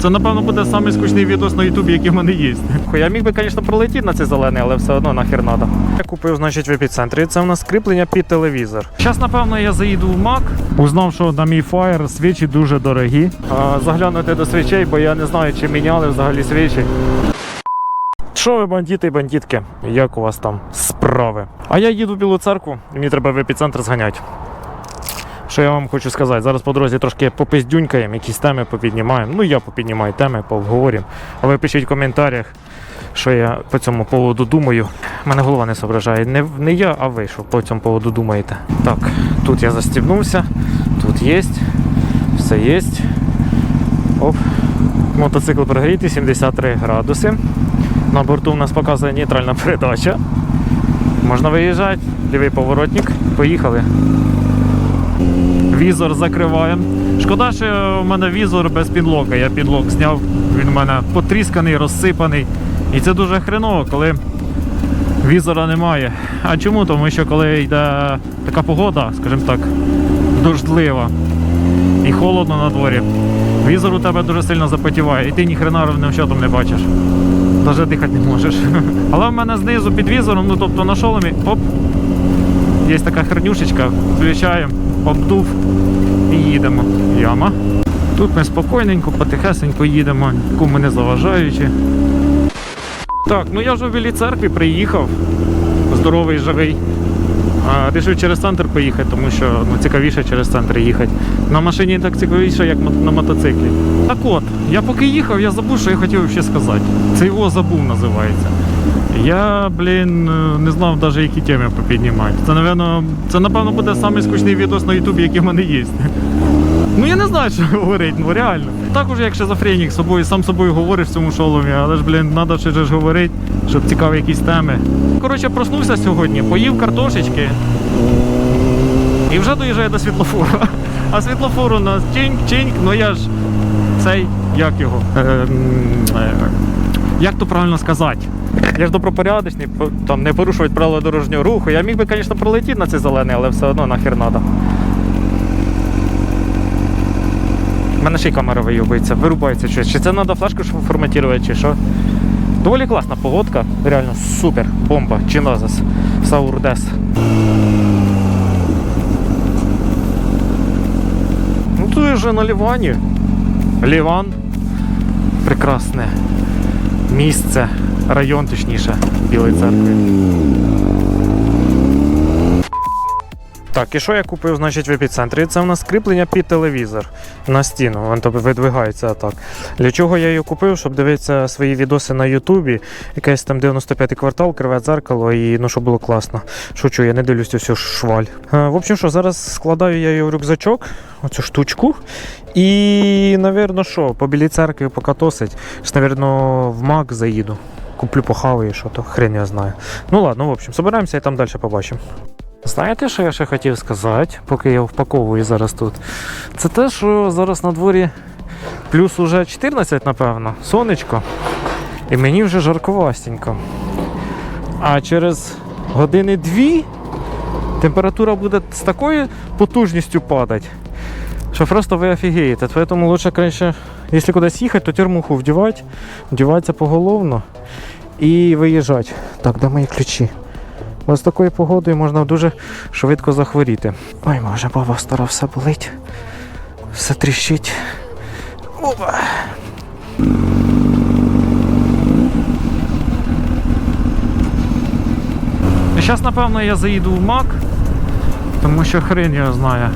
Це, напевно, буде самий скучний відос на Ютубі, який в мене є. Я міг би, звісно, пролетіти на цей зелений, але все одно нахер надо. Я купив, значить, в епіцентрі. Це у нас кріплення під телевізор. Зараз, напевно, я заїду в Мак. Узнав, що на мій фаєр свічі дуже дорогі. А, заглянути до свічей, бо я не знаю, чи міняли взагалі свічі. Що ви, бандити і бандитки? Як у вас там справи? А я їду в Білу церкву, і мені треба в епіцентр зганяти. Що я вам хочу сказати? Зараз по дорозі трошки попиздюнькаємо, якісь теми попіднімаємо. Ну, я попіднімаю теми, пообговорюємо. А ви пишіть в коментарях, що я по цьому поводу думаю. Мене голова не соображає. Не, не я, а ви, що по цьому поводу думаєте. Так, тут я застібнувся, тут є, все є. Оп. Мотоцикл прогрітий, 73 градуси. На борту у нас показує нейтральна передача. Можна виїжджати, лівий поворотник. Поїхали. Візор закриваємо. Шкода, що в мене візор без підлока. Я підлок зняв, він у мене потрісканий, розсипаний. І це дуже хреново, коли візора немає. А чому? Тому що коли йде така погода, скажімо так, дождлива і холодно на дворі, візор у тебе дуже сильно запотіває, і ти ні хрена ровним щотом не бачиш. Навіть дихати не можеш. Але в мене знизу під візором, ну тобто на шоломі, оп, є така хернюшечка, включаємо, обдув і їдемо. Яма. Тут ми спокійненько, потихесенько їдемо, нікому не заважаючи. Так, ну я вже в Білій церкві приїхав. Здоровий, живий. Рішив через центр поїхати, тому що ну, цікавіше через центр їхати. На машині так цікавіше, як на мотоциклі. Так от, я поки їхав, я забув, що я хотів ще сказати. Це його забув називається. Я, блін, е, не знав навіть, які теми попіднімати. Це, напевно, це, напевно, буде самий скучний відос на Ютубі, який в мене є. Ну я не знаю, що говорити, ну реально. Також як шизофренік собою, сам собою говориш в цьому шоломі, але ж, блін, треба ще ж говорити, щоб цікаві якісь теми. Коротше, проснувся сьогодні, поїв картошечки і вже доїжджаю до світлофора. А світлофор у нас чинк-чинк, ну я ж цей, як його? Е, е, як то правильно сказати? Я ж добропорядочний, там не порушувати правила дорожнього руху. Я міг би, звісно, пролетіти на цей зелений, але все одно нахер надо. У мене ще й камера вийобується, вирубається щось. Чи це треба флешку форматувати, чи що? Доволі класна погодка, реально супер, бомба, чинозас, саурдес. Ну тут вже на Лівані. Ліван. Прекрасне місце, район точніше, Білої церкви. Так, і що я купив, значить, в епіцентрі? Це у нас кріплення під телевізор на стіну. Він тобі видвигається так. Для чого я її купив? Щоб дивитися свої відоси на Ютубі. Якийсь там 95-й квартал, криве дзеркало, і ну щоб було класно. Шучу, я не дивлюсь всю шваль. Е, в общем, що зараз складаю я її в рюкзачок, оцю штучку. І, напевно, що, по білій церкві покатосить. Ж, напевно, в Мак заїду. Куплю похаваю, що то хрен я знаю. Ну ладно, в общем, собираємося і там далі побачимо. Знаєте, що я ще хотів сказати, поки я впаковую зараз тут? Це те, що зараз на дворі плюс уже 14, напевно, сонечко. І мені вже жарковастенько. А через години дві температура буде з такою потужністю падати, що просто ви офігієте. Тому краще, якщо кудись їхати, то термуху вдівати, вдіватися поголовно і виїжджати. Так, де мої ключі? Бо з такою погодою можна дуже швидко захворіти. Ой, може, баба стара все болить. Все тріщить. Опа. Зараз, напевно, я заїду в Мак, тому що хрен його знає.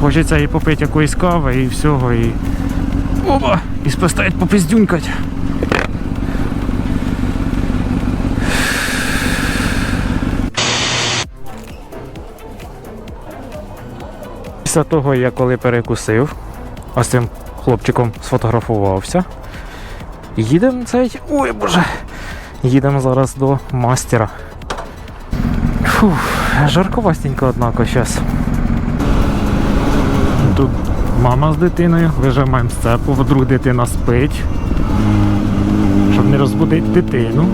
Хочеться і попити якоїсь кави і всього, і. Опа! І спостають попиздюнькать. Після того, я коли перекусив, а з цим хлопчиком сфотографувався. Їдемо цей. Ой боже! Їдемо зараз до мастера. Фух, жарковастенько, однако, зараз. Тут Мама з дитиною, вижимаємо степу, вдруг дитина спить, щоб не розбудити дитину.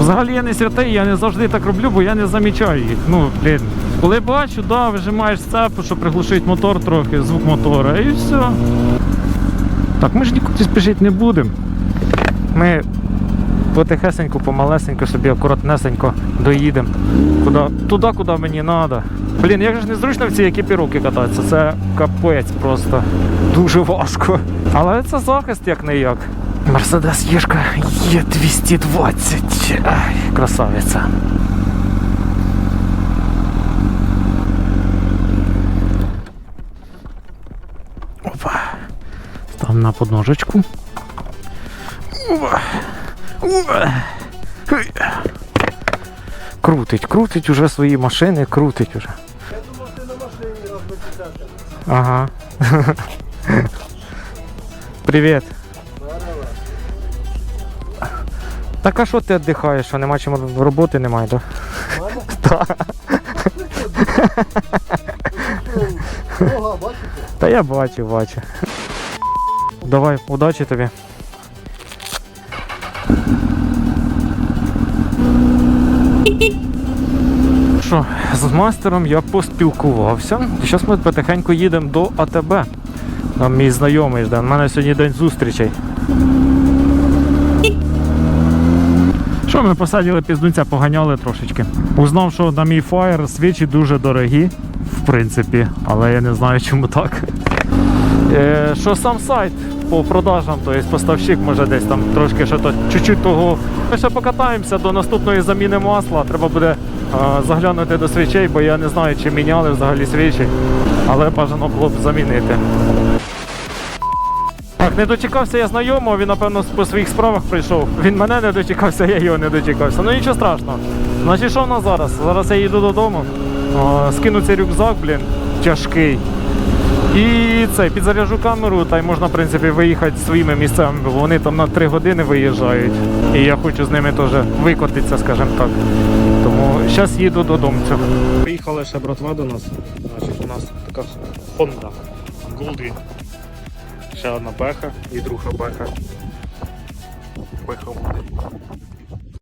Взагалі я не святий, я не завжди так роблю, бо я не замічаю їх. Ну, блін. Коли бачу, да, вижимаєш сцепу, щоб приглушити мотор трохи, звук мотора і все. Так, ми ж нікуди спішити не будемо. Ми потихесенько, помалесенько собі, акуратнесенько доїдемо. Туди, куди мені треба. Блін, як же незручно в цій екіпіровці кататися. Це капець просто. Дуже важко. Але це захист як не як. Мерседес Єшка є 220. Ай, красавиця. Опа. Став на подножечку. Опа. Опа. Крутить, крутить уже свої машини, крутить уже. Ага. Привіт. Так а що ти віддихаєш? Що нема чим роботи немає, так? Так. Та я бачу, бачу. Давай, удачі тобі. Що, з мастером я поспілкувався. І зараз ми потихеньку їдемо до АТБ. Там мій знайомий жде. У мене сьогодні день зустрічей. Що ми посадили піздунця, поганяли трошечки. Узнав, що на мій фаєр свічі дуже дорогі, в принципі, але я не знаю, чому так. Е, що сам сайт по продажам, тобто поставщик може десь там трошки що то чуть-чуть того. Ми ще покатаємося до наступної заміни масла. Треба буде заглянути до свічей, бо я не знаю, чи міняли взагалі свічі, але бажано було б замінити. Так, не дочекався я знайомого, він, напевно, по своїх справах прийшов. Він мене не дочекався, я його не дочекався. Ну нічого страшного. Значить, що в нас зараз? Зараз я їду додому, скину цей рюкзак, блін, тяжкий. І це, підзаряжу камеру, та й можна, в принципі, виїхати своїми місцями, бо вони там на 3 години виїжджають. І я хочу з ними теж викотитися, скажімо так. Тому зараз їду додому. Приїхали ще братва до нас. Значить, у нас така Honda Goldwing. Ще одна беха і друга беха. Буде.